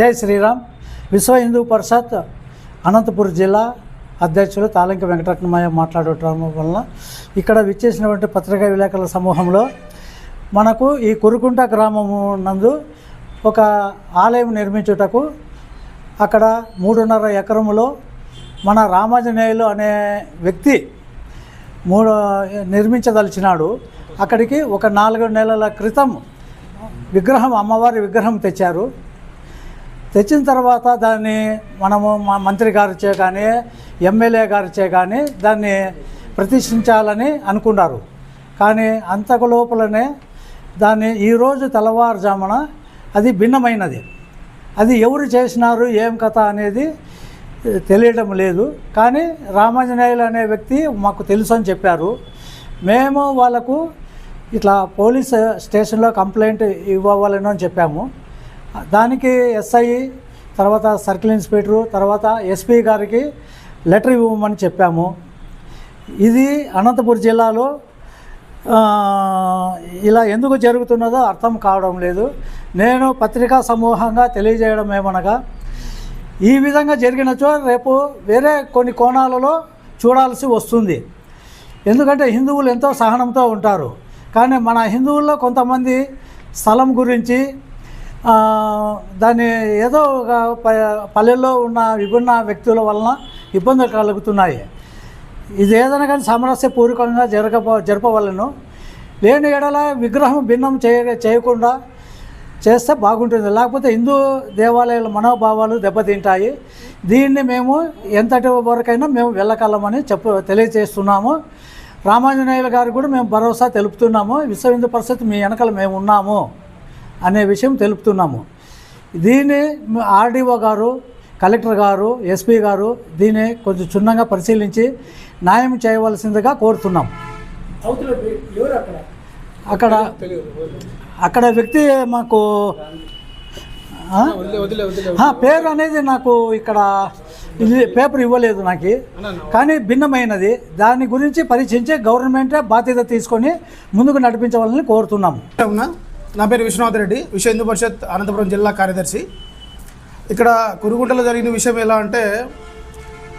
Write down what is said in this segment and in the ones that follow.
జై శ్రీరామ్. విశ్వ హిందూ పరిషత్ అనంతపురం జిల్లా అధ్యక్షులు తాలింక వెంకటరత్నమయ్య మాట్లాడటం వలన ఇక్కడ విచ్చేసినటువంటి పత్రికా విలేకరుల సమూహంలో మనకు ఈ కురుకుంట గ్రామము నందు ఒక ఆలయం నిర్మించుటకు అక్కడ మూడున్నర ఎకరములో మన రామాంజనేయులు అనే వ్యక్తి మూడు నిర్మించదలిచినాడు. అక్కడికి ఒక నాలుగు నెలల క్రితం విగ్రహం అమ్మవారి విగ్రహం తెచ్చారు. తెచ్చిన తర్వాత దాన్ని మనము మంత్రి గారిచే కానీ ఎమ్మెల్యే గారిచే కానీ దాన్ని ప్రతిష్ఠించాలని అనుకున్నారు. కానీ అంతకు లోపలనే దాన్ని ఈరోజు తెల్లవారుజామున అది భిన్నమైనది. అది ఎవరు చేసినారు ఏం కథ అనేది తెలియడం లేదు. కానీ రామాంజనేయులు అనే వ్యక్తి మాకు తెలుసు అని చెప్పారు. మేము వాళ్ళకు ఇట్లా పోలీస్ స్టేషన్లో కంప్లైంట్ ఇవ్వాలని అని చెప్పాము. దానికి ఎస్ఐ తర్వాత సర్కిల్ ఇన్స్పెక్టరు తర్వాత ఎస్పీ గారికి లెటర్ ఇవ్వమని చెప్పాము. ఇది అనంతపురం జిల్లాలో ఇలా ఎందుకు జరుగుతున్నదో అర్థం కావడం లేదు. నేను పత్రికా సమూహంగా తెలియజేయడం ఏమనగా ఈ విధంగా జరిగినచో రేపు వేరే కొన్ని కోణాలలో చూడాల్సి వస్తుంది. ఎందుకంటే హిందువులు ఎంతో సహనంతో ఉంటారు. కానీ మన హిందువుల్లో కొంతమంది స్థలం గురించి దాన్ని ఏదో ఒక ప- పల్లెల్లో ఉన్న విభిన్న వ్యక్తుల వలన ఇబ్బందులు కలుగుతున్నాయి. ఇది ఏదైనా కానీ సామరస్యపూర్వకంగా జరగ జరపవలను. లేని ఎడల విగ్రహం భిన్నం చేయ చేయకుండా చేస్తే బాగుంటుంది. లేకపోతే హిందూ దేవాలయాల మనోభావాలు దెబ్బతింటాయి. దీన్ని మేము ఎంతటి వరకైనా మేము వెళ్ళగలమని చెప్ప తెలియజేస్తున్నాము. రామాంజనేయుల గారు కూడా మేము భరోసా తెలుపుతున్నాము. విశ్వ హిందూ పరిషత్ మీ వెనకాల మేము ఉన్నాము. అనే విషయం తెలుపుతున్నాము. దీన్ని ఆర్డీఓ గారు కలెక్టర్ గారు ఎస్పీ గారు దీన్ని కొంచెం క్షుణ్ణంగా పరిశీలించి న్యాయం చేయవలసిందిగా కోరుతున్నాం. అక్కడ? అక్కడ వ్యక్తి మాకు పేరు అనేది నాకు ఇక్కడ ఇది పేపర్ ఇవ్వలేదు నాకు. కానీ భిన్నమైనది. దాని గురించి పరీక్షించి గవర్నమెంటే బాధ్యత తీసుకొని ముందుకు నడిపించవాలని కోరుతున్నాము. నా పేరు విశ్వనాథ్ రెడ్డి విశ్వ హిందూ పరిషత్ అనంతపురం జిల్లా కార్యదర్శి. ఇక్కడ కురుగుంటలో జరిగిన విషయం ఎలా అంటే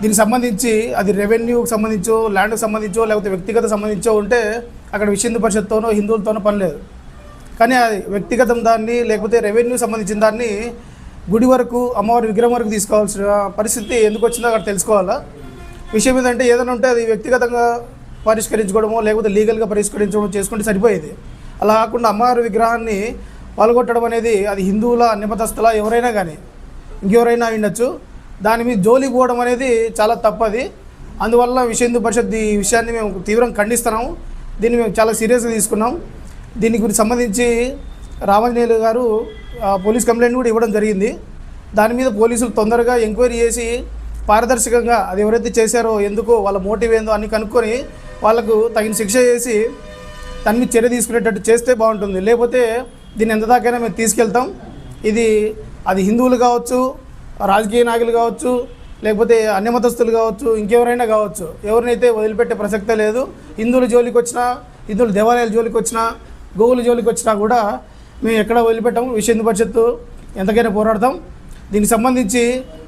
దీనికి సంబంధించి అది రెవెన్యూకి సంబంధించో ల్యాండ్కి సంబంధించో లేకపోతే వ్యక్తిగత సంబంధించో ఉంటే అక్కడ విశ్వ హిందూ పరిషత్తోనో హిందువులతోనో పని లేదు. కానీ అది వ్యక్తిగతం దాన్ని లేకపోతే రెవెన్యూ సంబంధించిన దాన్ని గుడి వరకు అమ్మవారి విగ్రహం వరకు తీసుకోవాల్సిన పరిస్థితి ఎందుకు వచ్చిందో అక్కడ తెలుసుకోవాలా? విషయం ఏంటంటే ఏదైనా ఉంటే అది వ్యక్తిగతంగా పరిష్కరించుకోవడమో లేకపోతే లీగల్గా పరిష్కరించడమో చేసుకుంటే సరిపోయేది. అలా కాకుండా అమ్మవారి విగ్రహాన్ని పాల్గొట్టడం అనేది అది హిందువుల నిమతస్థల ఎవరైనా కానీ ఇంకెవరైనా ఉండొచ్చు. దాని మీద జోలికి పోవడం అనేది చాలా తప్పది. అందువల్ల విశ్వ హిందూ పరిషత్ ఈ విషయాన్ని మేము తీవ్రంగా ఖండిస్తున్నాము. దీన్ని మేము చాలా సీరియస్గా తీసుకున్నాం. దీని గురించి సంబంధించి రామంజనేయులు గారు పోలీస్ కంప్లైంట్ కూడా ఇవ్వడం జరిగింది. దాని మీద పోలీసులు తొందరగా ఎంక్వైరీ చేసి పారదర్శకంగా అది ఎవరైతే చేశారో ఎందుకో వాళ్ళ మోటివ్ ఏందో అన్ని కనుక్కొని వాళ్ళకు తగిన శిక్ష చేసి దాని మీద చర్య తీసుకునేటట్టు చేస్తే బాగుంటుంది. లేకపోతే దీన్ని ఎంత దాకైనా మేము తీసుకెళ్తాం. ఇది అది హిందువులు కావచ్చు రాజకీయ నాయకులు కావచ్చు లేకపోతే అన్యమతస్తులు కావచ్చు ఇంకెవరైనా కావచ్చు. ఎవరినైతే వదిలిపెట్టే ప్రసక్తే లేదు. హిందువుల జోలికి వచ్చినా హిందువుల దేవాలయాల జోలికి వచ్చినా గోవుల జోలికి వచ్చినా కూడా మేము ఎక్కడ వదిలిపెట్టాము. విశ్వ హిందూ పరిషత్తు ఎంతకైనా పోరాడతాం. దీనికి సంబంధించి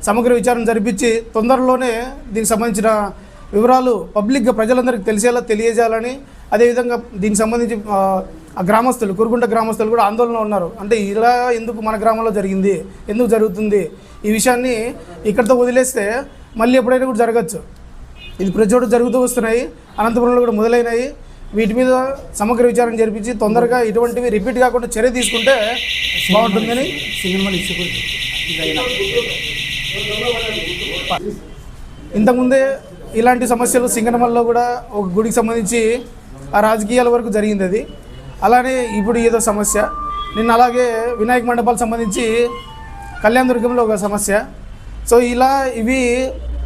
సమగ్ర విచారణ జరిపించి తొందరలోనే దీనికి సంబంధించిన వివరాలు పబ్లిక్గా ప్రజలందరికీ తెలిసేలా తెలియజేయాలని అదేవిధంగా దీనికి సంబంధించి గ్రామస్తులు కురుగుంట గ్రామస్తులు కూడా ఆందోళన ఉన్నారు. అంటే ఇలా ఎందుకు మన గ్రామంలో జరిగింది? ఎందుకు జరుగుతుంది? ఈ విషయాన్ని ఇక్కడితో వదిలేస్తే మళ్ళీ ఎప్పుడైనా కూడా జరగచ్చు. ఇది ప్రతి జరుగుతూ వస్తున్నాయి. అనంతపురంలో కూడా మొదలైనాయి. వీటి మీద సమగ్ర విచారణ జరిపించి తొందరగా ఇటువంటివి రిపీట్ కాకుండా చర్య తీసుకుంటే బాగుంటుందని ఇంతకుముందే ఇలాంటి సమస్యలు సింగనమల్లో కూడా ఒక గుడికి సంబంధించి ఆ రాజకీయాల వరకు జరిగింది అది. అలానే ఇప్పుడు ఏదో సమస్య. నిన్న అలాగే వినాయక మండపాలకు సంబంధించి కళ్యాణ దుర్గంలో ఒక సమస్య. సో ఇలా ఇవి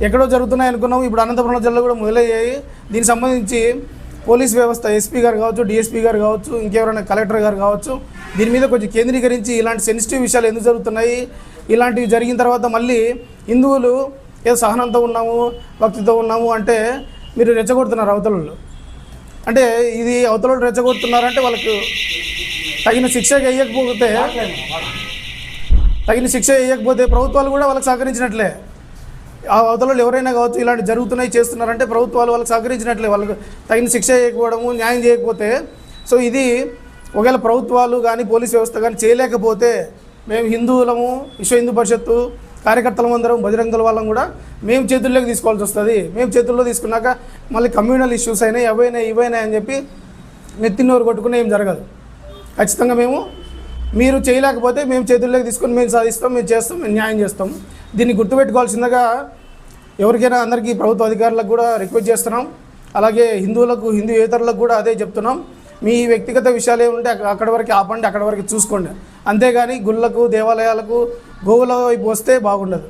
ఎక్కడో జరుగుతున్నాయి అనుకున్నాం ఇప్పుడు అనంతపురం జిల్లా కూడా మొదలయ్యాయి. దీనికి సంబంధించి పోలీస్ వ్యవస్థ ఎస్పీ గారు కావచ్చు డిఎస్పీ గారు కావచ్చు ఇంకెవరైనా కలెక్టర్ గారు కావచ్చు దీని మీద కొంచెం కేంద్రీకరించి ఇలాంటి సెన్సిటివ్ విషయాలు ఎందుకు జరుగుతున్నాయి? ఇలాంటివి జరిగిన తర్వాత మళ్ళీ హిందువులు ఏదో సహనంతో ఉన్నాము భక్తితో ఉన్నాము అంటే మీరు రెచ్చగొడుతున్నారు అవతలలో అంటే ఇది అవతల రెచ్చగొడుతున్నారంటే వాళ్ళకు తగిన శిక్ష వేయకపోతే తగిన శిక్ష వేయకపోతే ప్రభుత్వాలు కూడా వాళ్ళకి సహకరించినట్లే. ఆ అవతలలో ఎవరైనా కావచ్చు ఇలాంటి జరుగుతున్నాయి చేస్తున్నారంటే ప్రభుత్వాలు వాళ్ళకి సహకరించినట్లే. వాళ్ళకి తగిన శిక్ష చేయకపోవడము న్యాయం చేయకపోతే. సో ఇది ఒకవేళ ప్రభుత్వాలు కానీ పోలీస్ వ్యవస్థ కానీ చేయలేకపోతే మేము హిందువులము విశ్వ హిందూ పరిషత్తు కార్యకర్తలం అందరం బజరంగుల వాళ్ళం కూడా మేము చేతుల్లోకి తీసుకోవాల్సి వస్తుంది. మేము చేతుల్లో తీసుకున్నాక మళ్ళీ కమ్యూనల్ ఇష్యూస్ అయినాయి అవైనాయి ఇవైనాయి అని చెప్పి నెత్తినోరు కొట్టుకునే ఏం జరగదు. ఖచ్చితంగా మేము మీరు చేయలేకపోతే మేము చేతుల్లోకి తీసుకొని మేము సాధిస్తాం మేము చేస్తాం మేము న్యాయం చేస్తాం. దీన్ని గుర్తుపెట్టుకోవాల్సిందిగా ఎవరికైనా అందరికీ ప్రభుత్వ అధికారులకు కూడా రిక్వెస్ట్ చేస్తున్నాం. అలాగే హిందువులకు హిందూ హిందూయేతరులకు కూడా అదే చెప్తున్నాం. మీ వ్యక్తిగత విషయాలు ఏముంటే అక్కడ వరకు ఆపండి అక్కడ వరకు చూసుకోండి. అంతేగాని గుళ్ళకు దేవాలయాలకు గోవుల వైపు వస్తే బాగుండదు.